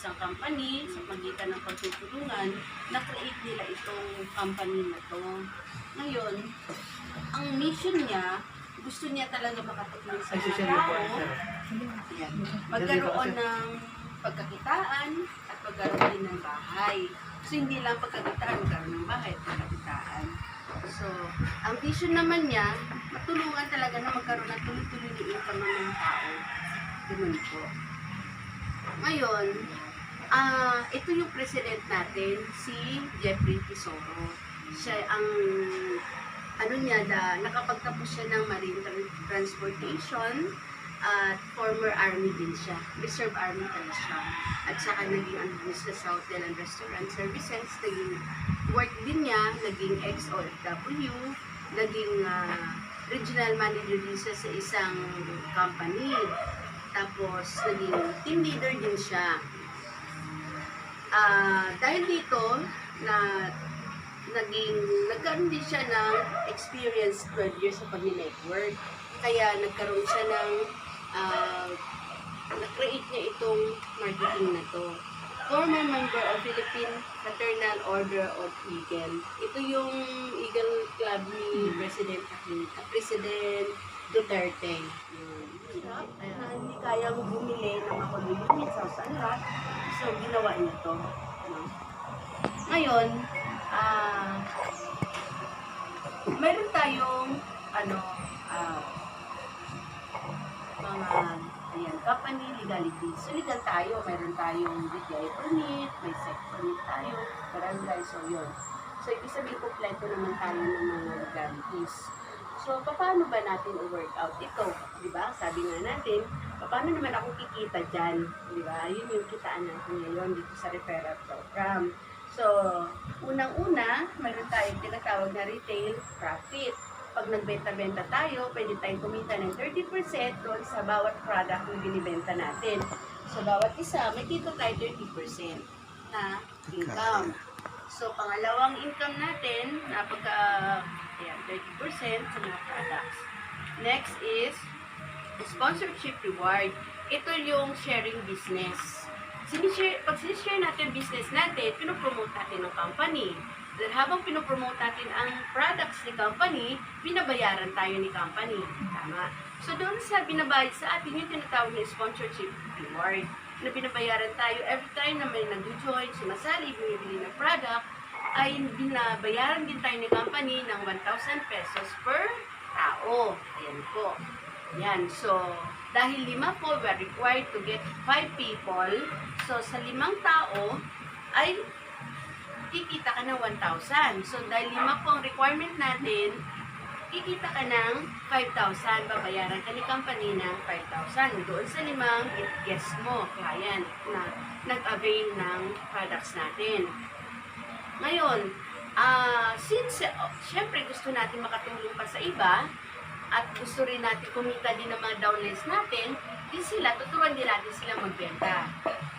isang company sa pagitan ng pagtutulungan, na-create nila itong company na to. Ngayon, ang mission niya, gusto niya talaga makatulong sa mga tao. Ayan. magkaroon ng pagkakitaan at pagkaroon din ng bahay. So, hindi lang pagkakitaan, magkaroon ng bahay at pagkakitaan. So, ang vision naman niya, matulungan talaga na magkaroon ng tuloy-tuloy na income ng mga tao. Ganun po. Ngayon, ah ito yung president natin, si Jeffrey Tesoro. Siya ang ano niya, da, nakapagtapos siya ng marine Tran- transportation at former army din siya. Reserve army talaga siya. At saka naging ano din sa hotel and restaurant services. Naging work din niya, naging ex-OFW, naging ah, regional manager din siya sa isang company. Tapos, naging team leader din siya. Ah, dahil dito, na naging, nagkaroon din siya ng experience 12 years sa pag-network. Kaya nagkaroon siya ng, ah, na-create niya itong marketing na to. Former member of Philippine Fraternal Order of Eagle. Ito yung Eagle Club ni President Aquino- President Duterte. Yun. Na hindi kayang bumili ng mga condominium sa Sala. So, ginawa niya to. Ngayon, ah, meron tayong, ano, ah, mga, ayan, company legality. So, legal tayo. Meron tayong DTI permit, may SEC permit tayo, barangay, so yun. So, ibig sabihin, kompleto naman tayo ng mga legalities. So, paano ba natin i-work out ito? Di ba? Sabi nga natin, paano naman ako kikita dyan? Di ba? Yun yung kitaan natin ngayon dito sa referral program. So, unang-una, meron tayong tinatawag na retail profit. Pag nagbenta-benta tayo, pwede tayong kumita ng 30% doon sa bawat product na binibenta natin. Sa bawat isa, may dito tayo 30% na income. So, pangalawang income natin, na pagka, ayan, 30% sa mga products. Next is sponsorship reward. Ito yung sharing business. Sinishare, pag sinishare natin business natin, pinopromote natin ng company. Dahil habang pinopromote natin ang products ni company, binabayaran tayo ni company. Tama. So doon sa binabayad sa atin, yung tinatawag na sponsorship reward na binabayaran tayo every time na may nag-join, sumasali, bumibili ng product, ay binabayaran din tayo ni company ng 1,000 pesos per tao. Ayan po. Yan. So, dahil lima po, we are required to get five people. So, sa limang tao, ay kikita ka ng 1,000. So, dahil lima po ang requirement natin, kikita ka ng 5,000. Babayaran ka ni company ng 5,000. Doon sa limang guest mo, client, na nag-avail ng products natin. Ngayon, ah since, uh, syempre gusto natin makatulong pa sa iba, at gusto rin natin kumita din ng mga downlines natin, di sila, tuturuan din natin sila magbenta.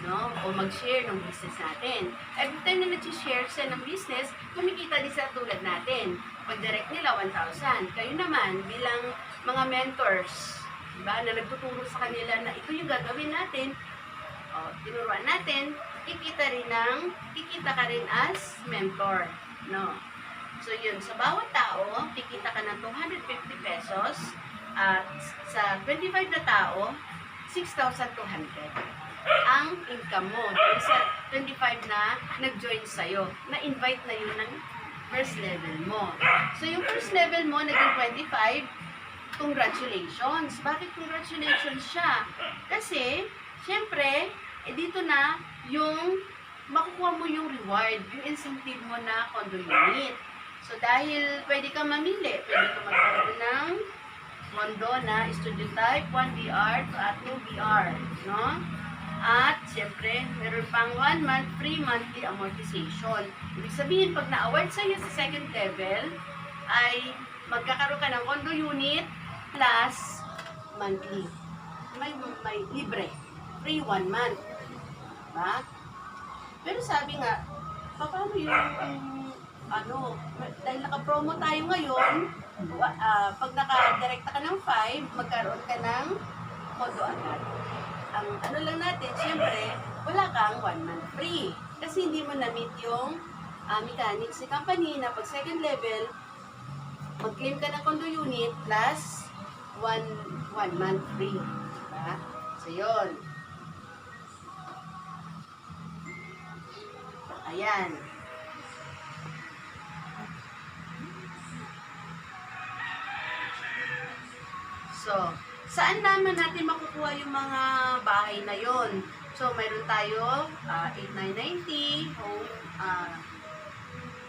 No? O mag-share ng business natin. Every time na nag-share sila ng business, kumikita din sila tulad natin. Pag direct nila, 1,000. Kayo naman, bilang mga mentors, diba, na nagtuturo sa kanila na ito yung gagawin natin, o, tinuruan natin, kikita rin ng, kikita ka rin as mentor. No? So yun, sa bawat tao, kikita ka ng 250 pesos at sa 25 na tao, 6,200 ang income mo. Dahil sa 25 na nag-join sa'yo, na-invite na yun ng first level mo. So yung first level mo, naging 25, congratulations. Bakit congratulations siya? Kasi, syempre, eh, dito na yung makukuha mo yung reward, yung incentive mo na condo unit. So, dahil pwede kang mamili, pwede kang magkaroon ng condo na student type 1BR at 2BR, no? At, siyempre, meron pang 1 month free monthly amortization. Ibig sabihin, pag na-award sa'yo sa second level, ay magkakaroon ka ng condo unit plus monthly. May, may libre. Free 1 month. Diba? Pero sabi nga, paano yung ano, dahil naka-promo tayo ngayon, ah, pag naka-direkta ka ng 5, magkaroon ka ng kodo agad. Ang ano lang natin, siyempre, wala kang one month free. Kasi hindi mo na-meet yung uh, mechanics ni company na pag second level, mag-claim ka ng condo unit plus one, one month free. Diba? So, yun. Ayan. So, saan naman natin makukuha yung mga bahay na yon? So, mayroon tayo ah, 8990 home ah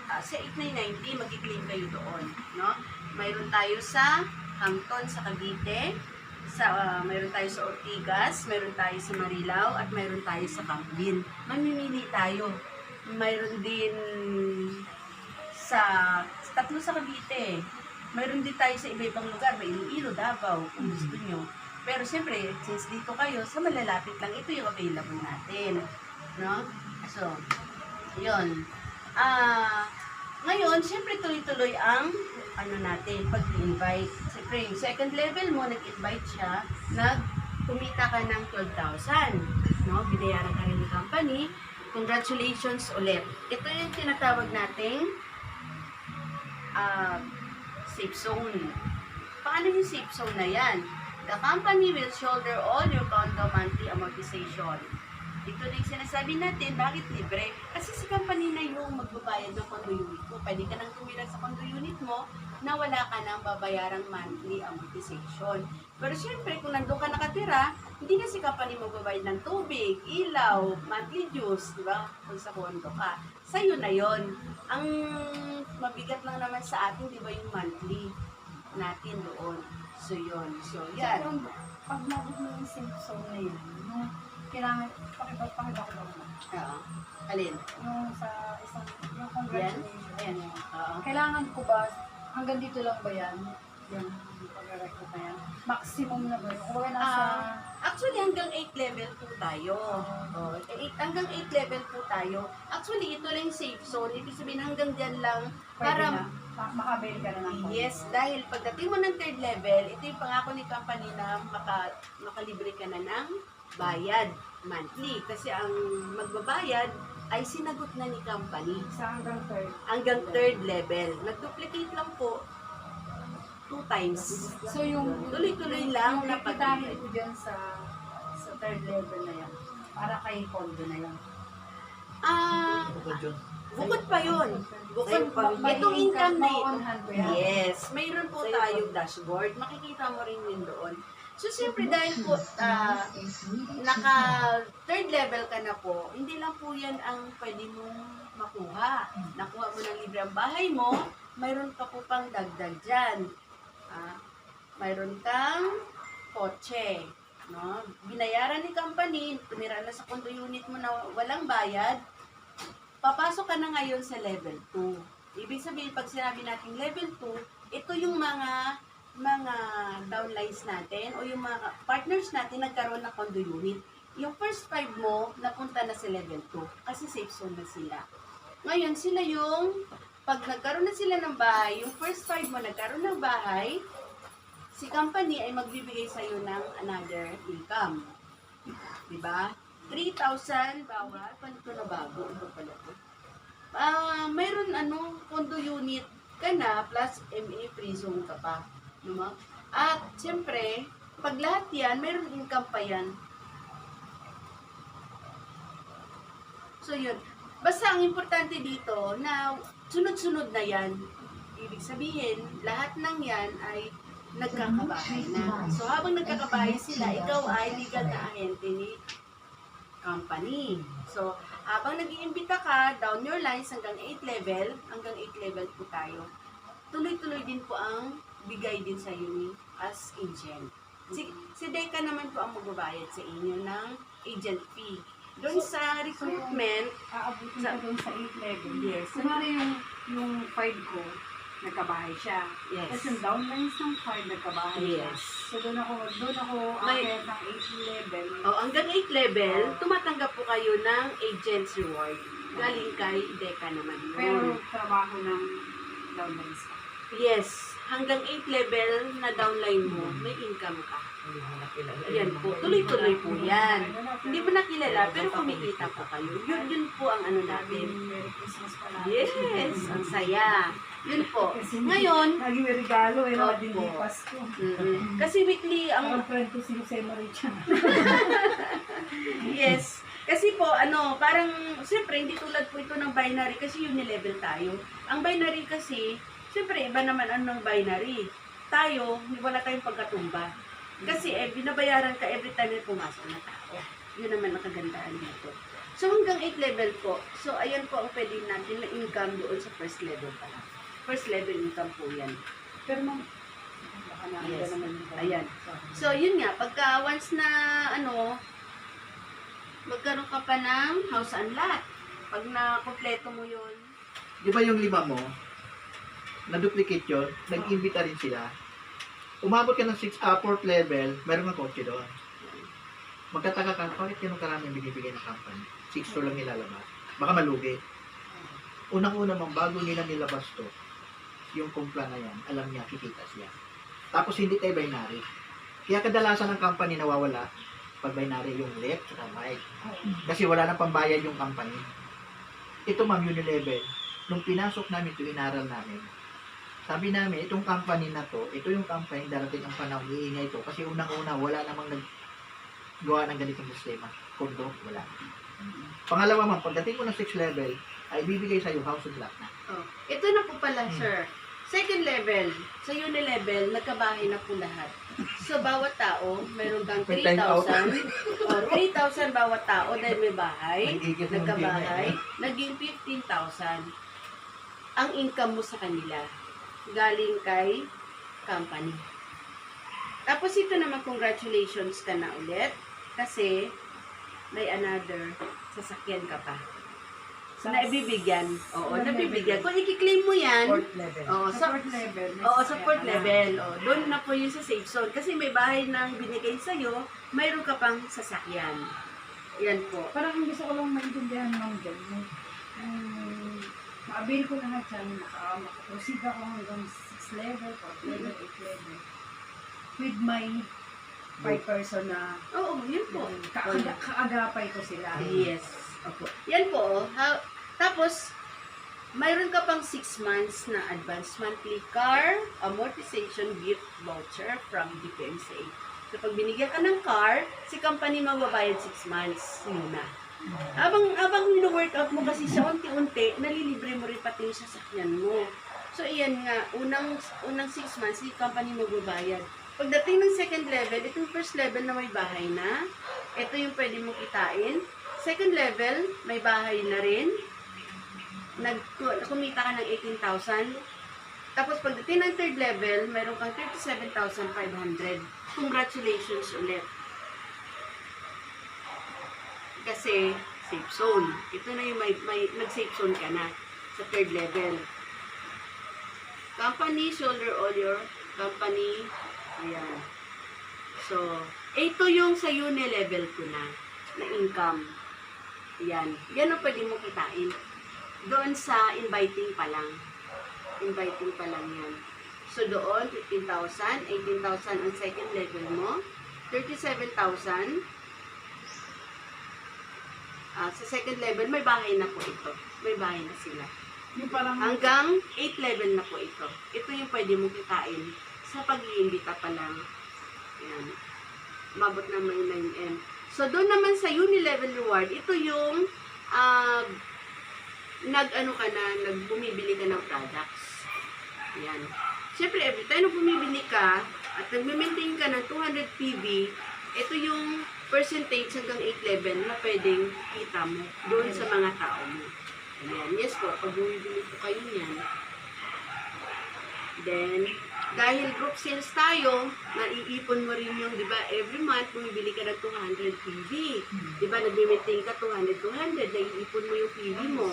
ah, sa 8990 magki-claim kayo doon, no? Mayroon tayo sa Hampton sa Cavite, sa ah, mayroon tayo sa Ortigas, mayroon tayo sa Marilao at mayroon tayo sa Camblin. Mamimili tayo. Mayroon din sa tatlo sa Cavite. Mayroon din tayo sa iba-ibang lugar, may Iloilo, Davao, kung gusto nyo. Pero siyempre, since dito kayo, sa malalapit lang, ito yung available natin. No? So, yun. Ah, ngayon, siyempre tuloy-tuloy ang ano natin, pag-invite. Siyempre, yung second level mo, nag-invite siya, nag kumita ka ng 12,000. No? Binayaran ka rin ng company. Congratulations ulit. Ito yung tinatawag nating ah, safe zone. Paano yung safe zone na yan? The company will shoulder all your condo monthly amortization. Ito na yung sinasabi natin, bakit libre? Kasi si company na yung magbabayad ng condo unit mo. Pwede ka nang tumira sa condo unit mo na wala ka nang babayarang monthly amortization. Pero syempre, kung nandun ka nakatira, hindi na si company magbabayad ng tubig, ilaw, monthly dues, di ba? Kung sa condo ka. Sa'yo na yon. Ang mabigat lang naman sa atin, di ba, yung monthly natin doon. So, yun. So, yan. Pero pag nabot mo yung zone na yung kailangan, pakibag, pakibag ko lang. Oo. Alin? Yung sa isang, yung congratulations. Ayan. Yan. Oo. Kailangan ko ba, hanggang dito lang ba yan? Yung pag-record na yan? Maximum na ba? yun? Kung nasa, Ah, Actually, hanggang 8 level po tayo. Oh, eight, hanggang 8 level po tayo. Actually, ito lang yung safe zone. Ibig sabihin, hanggang dyan lang. pwede para- na, ma- makabili ka na ng condo. Yes, dahil pagdating mo ng third level, ito yung pangako ni company na maka, makalibre ka na ng bayad monthly. Kasi ang magbabayad ay sinagot na ni company Sa hanggang third. hanggang third level. Nag-duplicate lang po two times. So yung, Tuloy-tuloy lang yung na pag- ko dyan sa, sa third level na yan. Para kay condo na yan. Ah, bukod pa yun. Bukod pa. Itong income na ito. Yes, mayroon po tayong dashboard. Makikita mo rin yun doon. So, siyempre dahil po ah, naka third level ka na po, hindi lang po yan ang pwede mong makuha. Nakuha mo ng libre ang bahay mo, mayroon ka po pang dagdag dyan. Ah, mayroon kang kotse. No? Binayaran ni company, tumira na sa condo unit mo na walang bayad, papasok ka na ngayon sa level 2. Ibig sabihin, pag sinabi natin level 2, ito yung mga mga downlines natin o yung mga partners natin nagkaroon ng condo unit. Yung first five mo, napunta na sa level 2 kasi safe zone na sila. Ngayon, sila yung, pag nagkaroon na sila ng bahay, yung first five mo nagkaroon ng bahay, si company ay magbibigay sa'yo ng another income. Diba? 3,000 bawat. Paano ito na bago? Ito pala to. Ah, mayroon ano, condo unit ka na plus MA free zone ka pa. Diba? At siyempre, pag lahat yan, mayroon income pa yan. So yun. Basta ang importante dito na sunod-sunod na yan. Ibig sabihin, lahat ng yan ay nagkakabahay na. So habang nagkakabahay sila, ikaw ay legal na ahente ni company. So, habang nag-iimbita ka, down your lines hanggang 8 level, hanggang 8 level po tayo, tuloy-tuloy din po ang bigay din sa ni as agent. Si, si Deca naman po ang magbabayad sa inyo ng agent fee. Doon sa recruitment, Aabutin Sa- dun sa 8 level. yes, Kunwari yung, yung 5 ko, nagkabahay siya. yes, Tapos yung downlines ng 5, nagkabahay siya. yes. So doon ako, doon ako May- akit ng 8 level. Oh, hanggang 8 level, tumatanggap po kayo ng agent's reward. Galing kay Deca naman yun. Pero trabaho ng downlines ka. Yes. hanggang 8 level na downline mo, may income ka. Ayan po, tuloy-tuloy po yan. Hindi mo nakilala, pero kumikita po kayo. Yun, yun po ang ano natin. Yes, ang saya. Yun po. Ngayon, Lagi may regalo eh, Opo. mga hindi Pasko. mm, kasi weekly ang Ang friend ko si Jose Maricha. Yes. Kasi po, ano, parang, siyempre, hindi tulad po ito ng binary kasi unilevel tayo. Ang binary kasi, siyempre, iba naman ang ng binary. Tayo, wala tayong pagkatumba. Kasi, eh, binabayaran ka every time na pumasok na tao. Yun naman ang kagandahan dito. So, hanggang 8 level po. So, ayan po ang pwede natin na income doon sa first level pa lang. First level income po yan. Pero ma'am, baka na Yes. naman yung Ayan. So, yun nga, pagka once na, ano, magkaroon ka pa ng house and lot. Pag na-kompleto mo yun, Di ba yung lima mo, na-duplicate yun, nag-imbita rin sila. Umabot ka ng 6 uh, fourth level, meron kang kotse doon. Magtataka ka, bakit ganun karami binibigay ng company? 6 to lang nilalabas. Baka malugi. Unang-una mang bago nila nilabas to, yung kumpla na yan, alam niya, kikita siya. Tapos hindi tayo binary. Kaya kadalasan ng company nawawala pag binary yung left at right. Kasi wala nang pambayad yung company. Ito ma'am, Unilevel, nung pinasok namin ito, inaral namin. Sabi namin, itong company na to, ito yung company darating ang panahon, iingay ito. Kasi unang-una, wala namang naggawa ng ganitong sistema. Kondo, wala. Pangalawa ma'am, pagdating mo ng 6 level, ay bibigay sa'yo house and lot na. oh, ito na po pala, Hmm. sir. Second level, sa unilevel, nagkabahay na po lahat. So, bawat tao, meron kang May time out. 3,000. oh, 3,000 bawat tao dahil may bahay. Nagkabahay, naging 15,000 ang income mo sa kanila galing kay company. Tapos ito naman, congratulations ka na ulit kasi may another sasakyan ka pa. So, naibibigyan. Oo, Sa nabibigyan. level. Kung i-claim mo yan, Fourth level. oo, Sa fourth level. oo, sa fourth na. level. Oh, doon na po yun sa safe zone. Kasi may bahay nang binigay sa'yo, mayroon ka pang sasakyan. Yan po. Parang ang gusto ko lang maintindihan ng dyan. Yung, ma-avail ko lahat yan, maka, makaproceed ako hanggang 6 level, 4 level, 8 level. With my 5 person na Oo, yun po. kaaga, kaagapay ko sila. Yes. Opo. Yan po. oh. Ha, tapos, mayroon ka pang 6 months na advance monthly car amortization gift voucher from DPMSA. So, pag binigyan ka ng car, si company magbabayad 6 months muna. Habang, habang nino-work out mo kasi siya unti-unti, nalilibre mo rin pati yung sasakyan mo. So, iyan nga, unang, unang 6 months, si company magbabayad. Pagdating ng second level, itong first level na may bahay na, ito yung pwede mong kitain. Second level, may bahay na rin. Nag, kumita ka ng 18,000. Tapos pagdating ng third level, meron kang 37,500. Congratulations ulit. Kasi safe zone. Ito na yung may, may nag-safe zone ka na sa third level. Company, shoulder all your company. Ayan. So, ito yung sa uni level ko na, na income. Yan. Yan ang pwede mo kitain. Doon sa inviting pa lang. Inviting pa lang yan. So, doon, 15,000, 18,000 ang second level mo, 37,000. Ah, sa second level, may bahay na po ito. May bahay na sila. Yung parang, Hanggang 8 level na po ito. Ito yung pwede mong kitain sa pag-iimbita pa lang. Ayan. Mabot na may 9M. So, doon naman sa uni-level reward, ito yung ah, nag-ano ka na, nagbumibili ka ng products. Ayan. Siyempre, every time na bumibili ka at nagme-maintain ka ng 200 PB, ito yung percentage hanggang 8 level na pwedeng kita mo doon sa mga tao mo. Ayan. Yes po, pag bumibili po kayo niyan, then, dahil group sales tayo, naiipon mo rin yung, di ba, every month, bumibili ka ng 200 PV. Di ba, nag-maintain ka 200, 200, naiipon mo yung PV mo,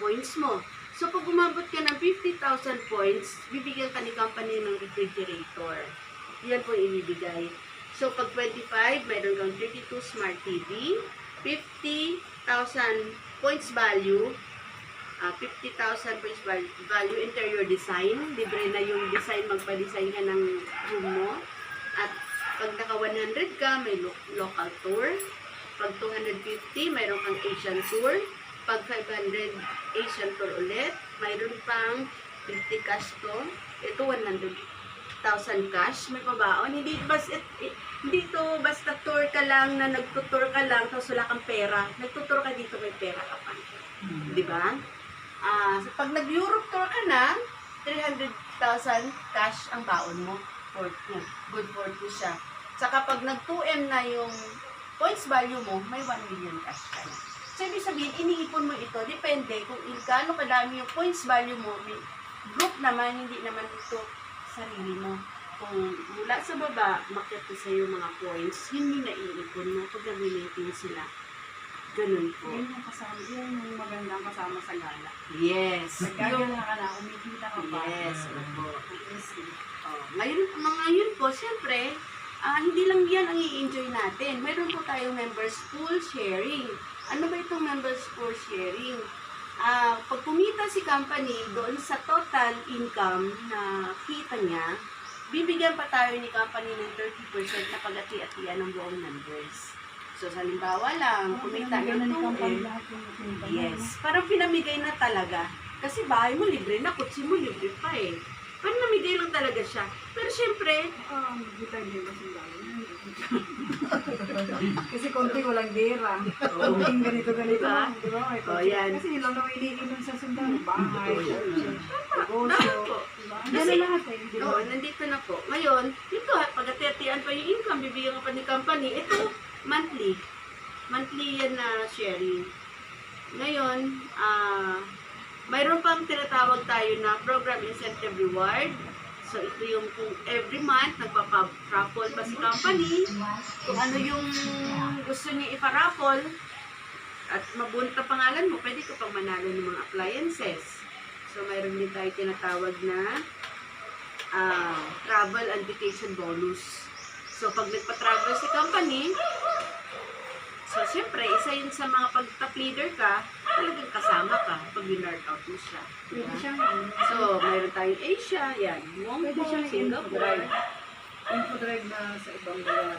points mo. So, pag umabot ka ng 50,000 points, bibigyan ka ni company ng refrigerator. Yan po ibibigay. So, pag 25, mayroon kang 32 smart TV, 50,000 points value, ah, 50,000 points val- value interior design. Libre na yung design, magpa-design ka ng room mo. At pag naka 100 ka, may lo- local tour. Pag 250, mayroon kang Asian tour. Pag 500, Asian tour ulit. Mayroon pang 50 cash to. Ito 100,000 cash. May pabaon. Hindi, bas, it, it- hindi to basta tour ka lang na nagtutour ka lang tapos wala kang pera. Nagtutour ka dito, may pera ka pa. Di ba? Ah, so pag nag-Europe tour ka na, 300,000 cash ang baon mo. For two. Good for two siya. Saka pag nag-2M na yung points value mo, may 1 million cash ka na. So, ibig sabihin, iniipon mo ito. Depende kung il- gaano kadami yung points value mo. May group naman, hindi naman ito sarili mo. Kung mula sa baba, makyat sa yung mga points, yun yung naiipon mo pag nag-maintain sila. Ganun po. Yun yung kasama, yun yung magandang kasama sa gala. Yes. Nagkagala ka na, kumikita ka pa. Yes, po. Easy. Oh, ngayon, mga yun po, siyempre, ah, hindi lang yan ang i-enjoy natin. Mayroon po tayong members pool sharing. Ano ba itong members pool sharing? Ah, pag kumita si company doon sa total income na kita niya, bibigyan pa tayo ni company ng 30% na pag-ati-atian ng buong members. So, halimbawa lang, kumita Ganun ng yung company 2M, lahat yung pinunta mo, Yes. Parang pinamigay na talaga. Kasi bahay mo libre na, kutsi mo libre pa eh. Parang namigay lang talaga siya. Pero syempre? Ah, depende ba sa. Kasi konti walang dera. Konting ganito ganito. Diba? Di ba? May Oh, yan. Kasi yun lang naman iniinom sa sundalo. Bahay, kotse, negosyo. Diba? Ganun lahat eh. Di ba? oo, nandito na po. Ngayon, ito, pag atiatian pa yung income, bibigyan ka pa ni company. Ito, monthly. Monthly yan na sharing. Ngayon, ah, mayroon pang tinatawag tayo na program incentive reward. So, ito yung kung every month, nagpapa-raffle pa si company. Kung ano yung gusto niya ipa-raffle, at mabunta pangalan mo, pwede ka pang manalo ng mga appliances. So, mayroon din tayo tinatawag na ah, travel and vacation bonus. So, pag nagpa-travel si company, so, siyempre, isa yun sa mga pag-top leader ka, talagang kasama ka pag winard out mo siya. Pwede Diba? siyang ano, So, mayroon tayong Asia, yan, Hong Pwede Kong, siyang Singapore. infodrive. Infodrive na sa ibang lugar.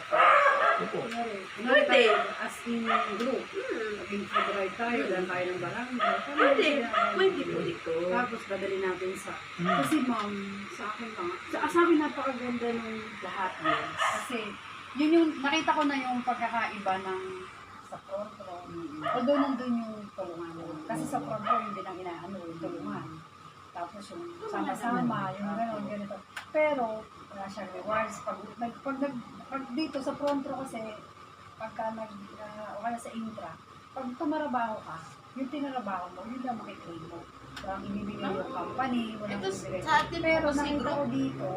Opo. Kunwari, kunwari Pwede. tayo as in group. Hmm, Mag-infodrive tayo, dahil tayo ng barangay. Kami pwede, sila, pwede po ito. Tapos dadali natin sa... Mm. Kasi ma'am, sa akin lang, sa, sa akin napakaganda ng lahat. Yes. Kasi yun yung, nakita ko na yung pagkakaiba ng sa row. Although nandun yung tulungan. Kasi sa row, hindi nang inaano yung tulungan. Tapos yung sama-sama, yung gano'n, ganito. Pero, wala siyang rewards. Pag, nag, pag, nag, pag dito sa front row kasi, pagka nag, uh, o kaya sa intra, pag tumarabaho ka, yung tinarabaho mo, yun lang makiklaim mo. Walang ibibigay yung company, walang Ito, ibibigay. Pero nakita ko dito,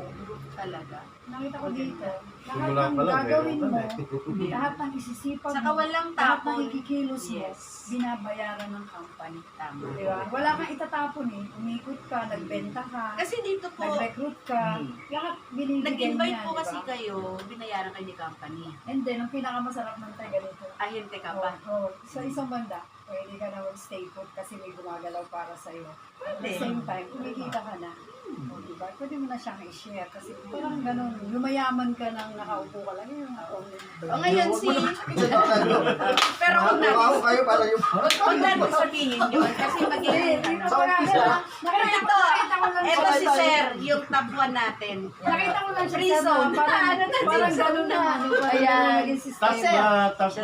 talaga. Nakita ko dito, lahat Simula ng pa lang, gagawin meron mo, ka na lahat ng isisipag Saka mo, walang lahat ng tapon. ikikilos mo, Yes. binabayaran ng company. Tama. Di ba? Wala kang itatapon eh. Umikot ka, nagbenta ka, Kasi dito po, nag-recruit ka, Hmm. lahat binibigay nag-invite niya, po di kasi ba? kayo, binayaran kayo ni company. And then, ang pinakamasarap ng tayo ganito, Ahente ka Oh, pa. oh, sa isang banda, pwede ka na mag-stay put kasi may gumagalaw para sa'yo. At the Pwede. same time, kumikita ka na. O, diba? Pwede mo na siyang i-share kasi parang ganun, lumayaman ka nang nakaupo ka lang. Yung ako. O ngayon si... Pero huwag Wow, natin, kayo para yung... huwag natin sabihin yun kasi magiging ano. Nakita ko Ito, lang si Sir, yung top 1 natin. Nakita ko lang siya sa parang, Ano na, parang ganun na. na. Ano, parang Ayan. Sir. apply. Tapos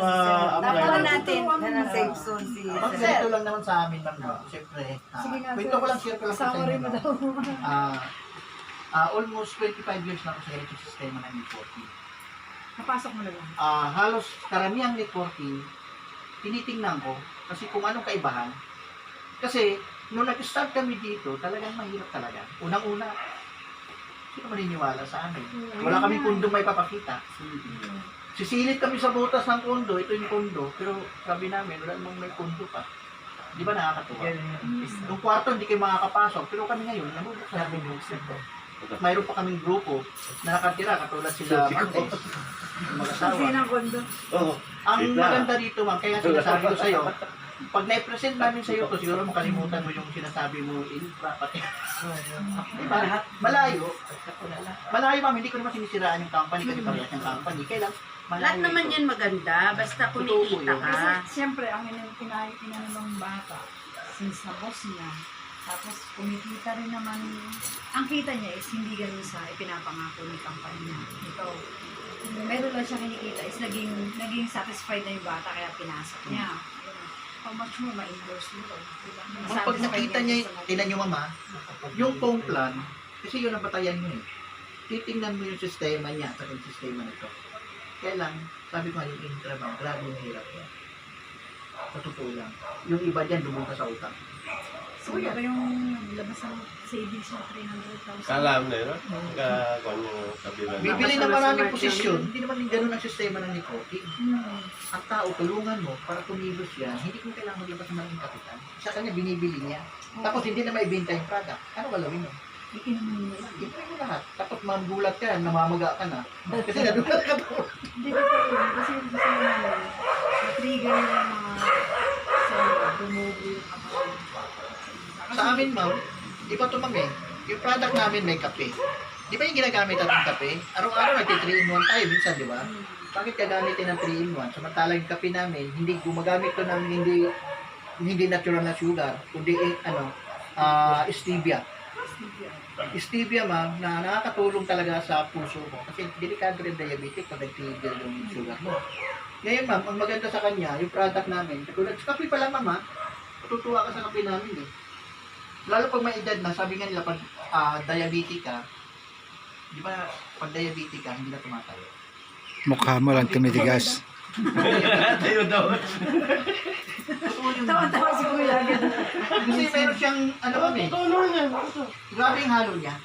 natin. Yan ang safe zone si Pag ganito lang naman sa amin, ma'am? Siyempre, ah, Sige nga, kwento sir. ko lang, share ko lang sa inyo, Ah, ah, almost 25 years na ako sa ganitong sistema ng networking. Napasok mo na lang. Ah, halos karamihang networking, tinitingnan ko kasi kung anong kaibahan. Kasi, nung nag-start kami dito, talagang mahirap talaga. Unang-una, sino maniniwala sa amin? Wala kaming kundong may papakita. Sisilip kami sa butas ng kondo, ito yung kondo, pero sabi namin, wala namang may kondo pa. Di ba nakakatuwa? Nung kwarto, hindi kayo makakapasok, pero kami ngayon, nabubuksan namin yung ito. At mayroon pa kaming grupo na nakatira, katulad sila Martes, yung mag-asawa. Kondo. Oo. Ang maganda dito, ma'am, kaya sinasabi ko sa'yo, pag na-present namin sa iyo to, siguro makalimutan mo yung sinasabi mo infra pati. diba? Malayo. Malayo ma'am, hindi ko naman sinisiraan yung company kasi parehas yung company. Kailan? Malayo Lahat naman ito. yan maganda, basta kumikita Totoo Kasi ka. siyempre, ang inan- pinay- pinano ng bata, since na boss niya, tapos kumikita rin naman, ang kita niya is hindi ganun sa ipinapangako ni company niya. Ito, meron lang siya kinikita is naging, naging satisfied na yung bata kaya pinasok niya. Ayun. How much more ma-endorse mo? Diba? Ma'am, Sabi pag sa nakita kanya, niya, na- tinan niyo mama, yung phone plan, kasi yun ang batayan mo eh. Titingnan mo yung sistema niya sa yung sistema nito. Kaya lang, sabi ko nga yung ma'am, grabe yung hirap yan. Sa totoo lang. Yung iba dyan, lumunta sa utang. So, yun yung labas ng savings na 300,000. Kalam na yun, no? Ka, kung yung kabilang. Bibili sa maraming posisyon, hindi naman yung ganun ang sistema ng Nicote. Hmm. Ang tao, tulungan mo para kumilos yan, hindi mo kailangan maglabas ng malaking kapital. Sa kanya, binibili niya. Tapos hindi na maibenta yung product. Ano galawin mo? Mo. Ibigay mo lahat. Tapos magulat ka, namamaga ka na. Kasi nadulat ka po. Hindi ko po yun. Kasi yung gusto namin, na-trigger yung mga sa yung kapatid. Sa amin, ma'am, di ba ito, ma'am eh, yung product namin may kape. Di ba yung ginagamit natin kape? Araw-araw nagti 3 in 1 tayo minsan, di ba? Bakit gagamitin ng 3 in 1? Samantalang yung kape namin, hindi gumagamit to ng hindi hindi natural na sugar, kundi eh, ano, ah stevia. Stevia, ma'am, na nakakatulong talaga sa puso mo. Kasi delikado rin diabetic pag nag-trigger yung sugar mo. Ngayon, ma'am, ang maganda sa kanya, yung product namin, katulad sa kape pa lang, ma'am, ha? Matutuwa ka sa kape namin, eh. Lalo pag may edad na, sabi nga nila, pag ah, diabetic ka, di ba, pag diabetic ka, hindi na tumatayo. Mukha mo lang tumitigas. Tayo daw. Tawa-tawa si Kuya. Kasi meron siyang, ano kami, Totoo naman yan. grabe yung halo niya.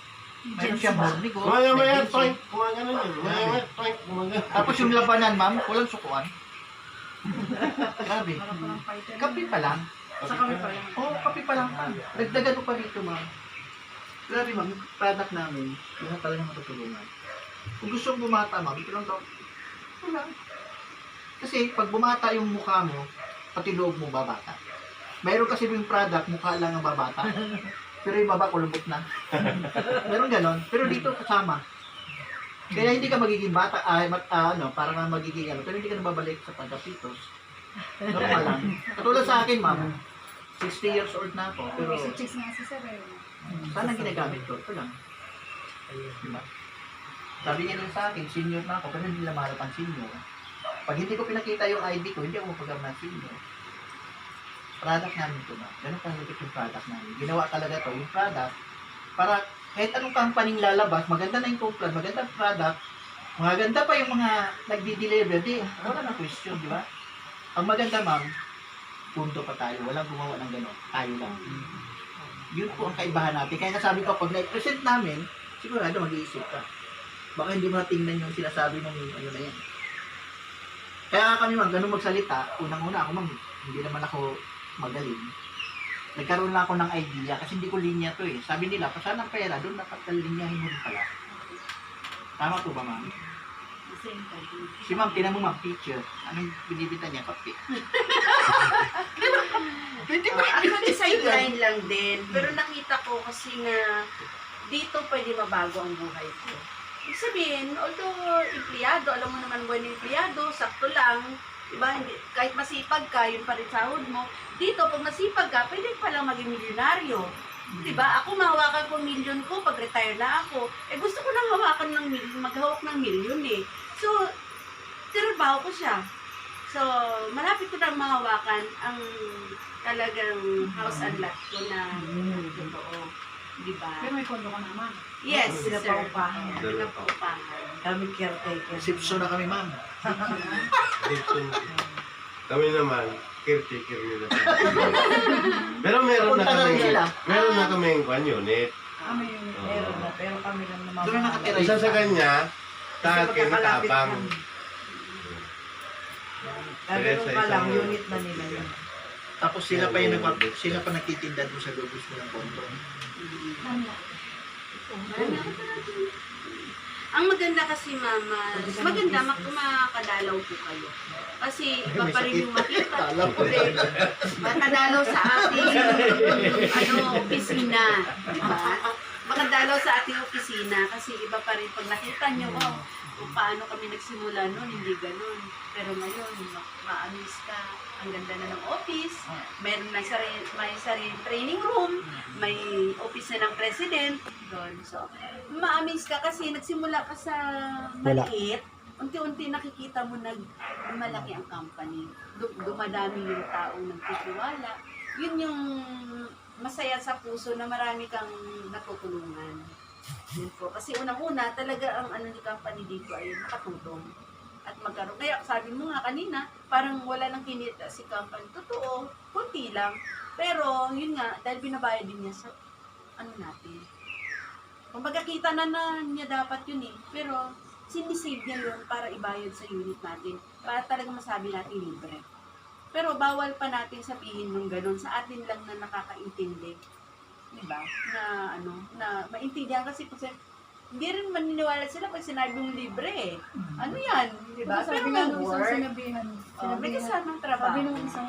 Meron siyang mornigo, Kumaya may maya, ginseng. toink. Kumaya na yun. Kumaya maya, toink. Tapos yung labanan, ma'am, walang sukuan. Grabe. Kape pa lang. Sa kami pa lang. Oo, oh, kape pa lang, ma'am. Dagdagan ko pa dito, ma'am. Grabe, ma'am, yung product namin, yun ang talagang matutulungan. Kung gusto mong bumata, ma'am, ito lang daw. Lang. Kasi pag bumata yung mukha mo, pati loob mo babata. Mayroon kasi yung product, mukha lang ang babata. Pero yung baba, kulubot na. Meron ganon. Pero dito kasama. Kaya hindi ka magiging bata, ay, mat, ah, ano, parang nga magiging ano, pero hindi ka na babalik sa pagkapitos. Normal lang. Katulad sa akin, ma'am, 60 years old na ako, pero sa chicks nga si Sir eh. sana ginagamit ko. Ito lang. Diba? Sabi niya lang sa akin, senior na ako, pero hindi nila maharap ang senior. Pag hindi ko pinakita yung ID ko, hindi ako ng senior. Product namin ito na. Ganun kalagit yung product namin. Ginawa talaga to yung product para kahit anong company lalabas, maganda na yung complan, maganda product, maganda pa yung mga nagdi-deliver, di, wala na question, di ba? Ang maganda, ma'am, punto pa tayo. Walang gumawa ng gano'n. Tayo lang. Yun po ang kaibahan natin. Kaya nasabi ko, pag na-present namin, sigurado mag-iisip ka. Baka hindi mo natingnan yung sinasabi ng ano na yan. Kaya kami ma'am, ganun magsalita, unang-una ako ma'am, hindi naman ako magaling. Nagkaroon lang ako ng idea kasi hindi ko linya to eh. Sabi nila, pa ang pera? Doon dapat kalinyahin mo rin pala. Tama po ba ma'am? Si ma'am, tinan mo ma'am, teacher. Anong binibita niya? Kape. Pwede ba? Ako din sideline lang din. Pero nakita ko kasi nga dito pwede mabago ang buhay ko. Ibig sabihin, although empleyado, alam mo naman buwan empleyado, sakto lang, diba, kahit masipag ka, yun pa rin sahod mo. Dito, pag masipag ka, pwede ka palang maging milyonaryo. Diba, ako mahawakan ko milyon ko pag retire na ako. Eh gusto ko nang hawakan ng milyon, maghawak ng milyon eh. So, tinrabaho ko siya. So, malapit ko nang mahawakan ang talagang house and lot ko na totoo. Diba? Pero may kondo ka naman. Yes, Sila sir. pa upahan. Sila pa upahan. Kami caretaker. Sipso na kami ma'am. Dito. Kami naman, caretaker nila. Pero meron na na kami, meron na kami kwan unit. Kami yung meron na, pero kami lang naman. Doon na nakatira. Isa sa kanya, sa akin nakabang. Kami Sa pa lang, unit na nila yun. Tapos sila pa yung nagpa, sila pa nagtitinda doon sa lubos mo ng konto. Ang maganda kasi mama, mas maganda mak makadalaw po kayo. Kasi iba pa rin yung makita. Kasi makadalaw sa ating ano, opisina. Diba? Makadalaw sa ating opisina kasi iba pa rin pag nakita nyo, wow, kung paano kami nagsimula noon, hindi ganun. Pero ngayon, ma- ma-amaze ka. Ang ganda na ng office. Meron na sarili, may sariling training room. May office na ng president. Doon. So, ma-amaze ka kasi nagsimula ka sa Wala. maliit. Unti-unti nakikita mo nag malaki ang company. Du- dumadami yung taong nagtitiwala. Yun yung masaya sa puso na marami kang natutulungan. Yun po. Kasi unang-una, talaga ang ano ni company dito ay makatulong at magkaroon. Kaya sabi mo nga kanina, parang wala nang kinita si company. Totoo, kunti lang. Pero, yun nga, dahil binabayad din niya sa ano natin. Kumbaga kita na na niya dapat yun eh. Pero, sinisave niya yun para ibayad sa unit natin. Para talaga masabi natin libre. Pero bawal pa natin sabihin nung ganun sa atin lang na nakakaintindi. Diba? Na ano, na maintindihan kasi kasi hindi rin maniniwala sila pag sinabi mong libre eh. Ano yan? Diba? Sabi Pero nga may nung isang work. sinabihan, Oh, may sinabihan, kasamang trabaho. sabi nung isang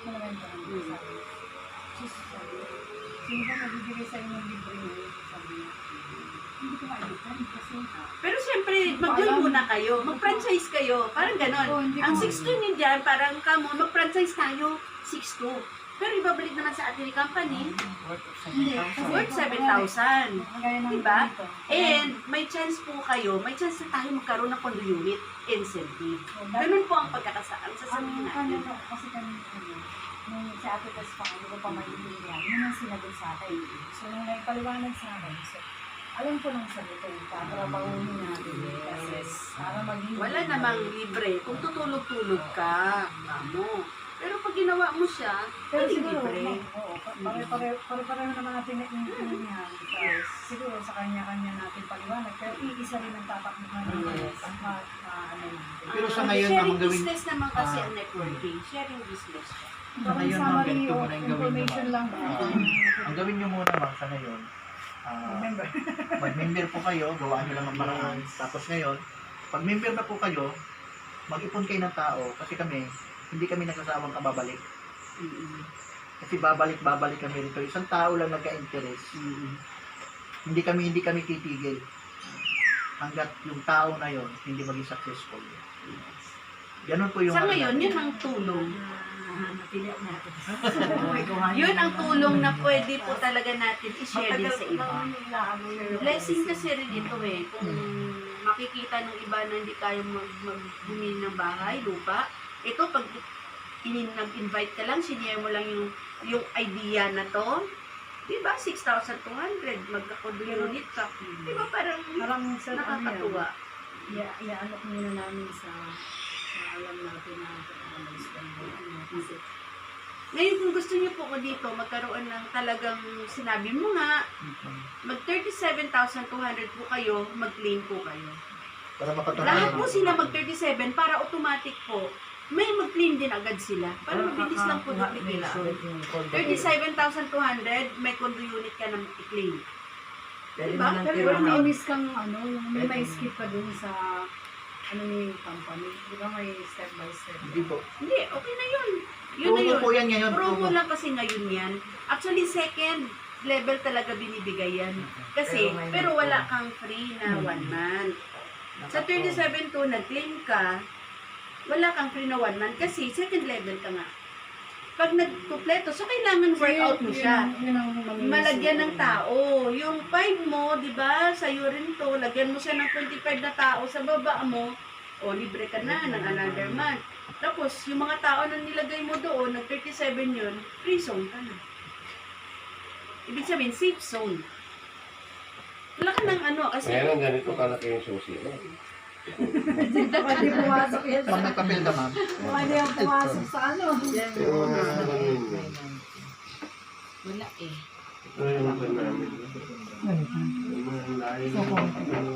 malaking tanong, Hmm. sabi, sis, sabi, sino ba magbibigay sa'yo ng libre? Sabi niya, hindi ko maibigan kasi. Pero siyempre, mag-join muna kayo. Mag-franchise kayo. Parang ganon. Oo, hindi Ang ko- 6-2 din dyan, parang kamo, mag-franchise tayo, 6-2. Pero ibabalik naman sa ating company, kasi worth kung 7,000. Kagaya ng Diba? And may chance po kayo, may chance na tayo magkaroon ng condo unit incentive. Ganun po ang pagkakasaan sa sabihin natin. kasi kami, ano, nung sa ate ko pa, hindi ko pa maintindihan, yun ang sinagot sa akin. So, nung naipaliwanag sa akin, so, alam ko nang sagutin, tatrabahuhin natin process para maging... Wala namang libre kung tutulog-tulog ka. Ano? Pero pag ginawa mo siya, Pero hindi siguro, libre. ma- oo, pa- pare-pare- pare-pareho naman natin naiintindihan. Yes. Siguro sa kanya-kanya natin paliwanag, pero iisa rin ang tatakbo ng Yes. ma, ma, ano natin. Pero sa Ah, ngayon, sharing ma'am, gawin- business naman kasi Ah. ang networking. Sharing business siya. Sa ngayon, ma'am, Summary ganito muna yung gawin niyo, information ma'am. lang. Ah, ang gawin nyo muna, ma'am, sa ngayon, ah, Remember. mag-member po kayo, gawaan nyo lang ang paraan. Tapos ngayon, pag member na po kayo, mag-ipon kayo ng tao kasi kami, hindi kami nagsasawang kababalik. Kasi babalik-babalik kami rito. Isang tao lang nagka-interest. Hindi kami hindi kami titigil. Hanggat yung tao na yon hindi maging successful. Ganun po yung Sa ano ngayon, yun ang tulong. Yun ang tulong na pwede po talaga natin i-share din sa iba. Blessing kasi rin ito eh. Kung makikita ng iba na hindi kaya mag magbumili ng bahay, lupa, ito pag in- nag-invite ka lang, sinare mo lang yung yung idea na to, di ba, 6,200, magka-condo unit ka. Di ba, parang Parang sa ano nakakatuwa. iya- iaalok muna namin sa sa alam natin na ano, mo. Ano, kasi Ngayon, kung gusto niyo po ko dito, magkaroon ng talagang, sinabi mo nga, mag 37,200 po kayo, mag-claim po kayo. Para. Lahat po sila mag 37 para automatic po. May mag-claim din agad sila. Para mabilis lang po duplication. 37,200, may condo unit ka na i-claim. Diba? Pero may miss kang ano, yung may may skip ka dun sa ano ni company. Di ba may step by step? Hindi po. Hindi, okay na yun. Yun na Promo yun. po yan ngayon. Promo lang kasi ngayon yan. Actually, second level talaga binibigay yan. Kasi, pero wala kang free na one month. Sa 37.2, nag-claim ka, wala kang free na one month kasi second level ka nga. Pag nagkumpleto, so kailangan workout mo siya. Malagyan ng mo. tao. Yung 5 mo, di ba, sa rin to, lagyan mo siya ng 25 na tao sa baba mo, o libre ka na ng another month. Tapos, yung mga tao na nilagay mo doon, nag 37 yun, free zone ka na. Ibig sabihin, safe zone. Wala ka ng ano, kasi Meron ganito kalaki yung susi. no? Pwede pumasok yan Pag nagpapel ka, ma'am. Pwede yung pumasok sa ano. Yun. wala eh. Yung pan namin. Yung mga layo ng-